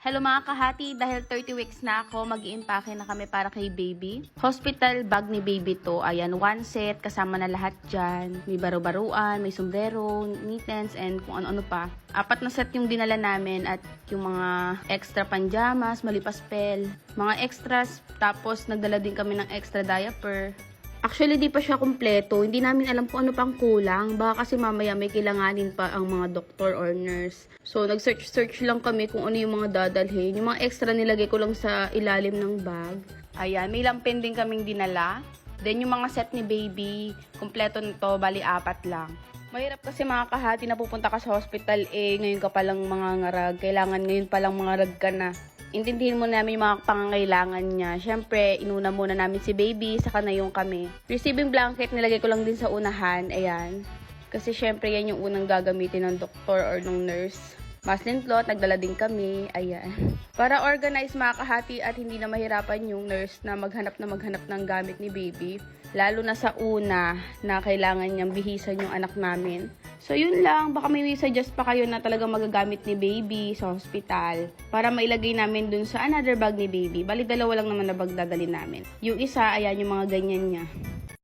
Hello mga kahati, dahil 30 weeks na ako, mag iimpake na kami para kay baby. Hospital bag ni baby to. Ayan, one set, kasama na lahat dyan. May baro-baruan, may sombrero, mittens, and kung ano-ano pa. Apat na set yung dinala namin at yung mga extra panjamas, malipas pel, mga extras. Tapos nagdala din kami ng extra diaper. Actually, di pa siya kumpleto. Hindi namin alam kung ano pang kulang. Baka kasi mamaya may kailanganin pa ang mga doktor or nurse. So, nag-search-search lang kami kung ano yung mga dadalhin. Yung mga extra nilagay ko lang sa ilalim ng bag. Ayan, may lampin din kaming dinala. Then, yung mga set ni baby, kumpleto na to, bali apat lang. Mahirap kasi mga kahati na pupunta ka sa hospital, eh, ngayon ka palang mga ngarag. Kailangan ngayon palang mga rag ka na intindihin mo namin yung mga pangangailangan niya. Siyempre, inuna muna namin si baby, saka na yung kami. Receiving blanket, nilagay ko lang din sa unahan. Ayan. Kasi syempre, yan yung unang gagamitin ng doktor or ng nurse. Muslin cloth, nagdala din kami. Ayan. Para organize mga kahati at hindi na mahirapan yung nurse na maghanap na maghanap ng gamit ni baby. Lalo na sa una na kailangan niyang bihisan yung anak namin. So yun lang, baka may suggest pa kayo na talagang magagamit ni baby sa hospital para mailagay namin dun sa another bag ni baby. Bali dalawa lang naman na bag dadalhin namin. Yung isa, ayan yung mga ganyan niya.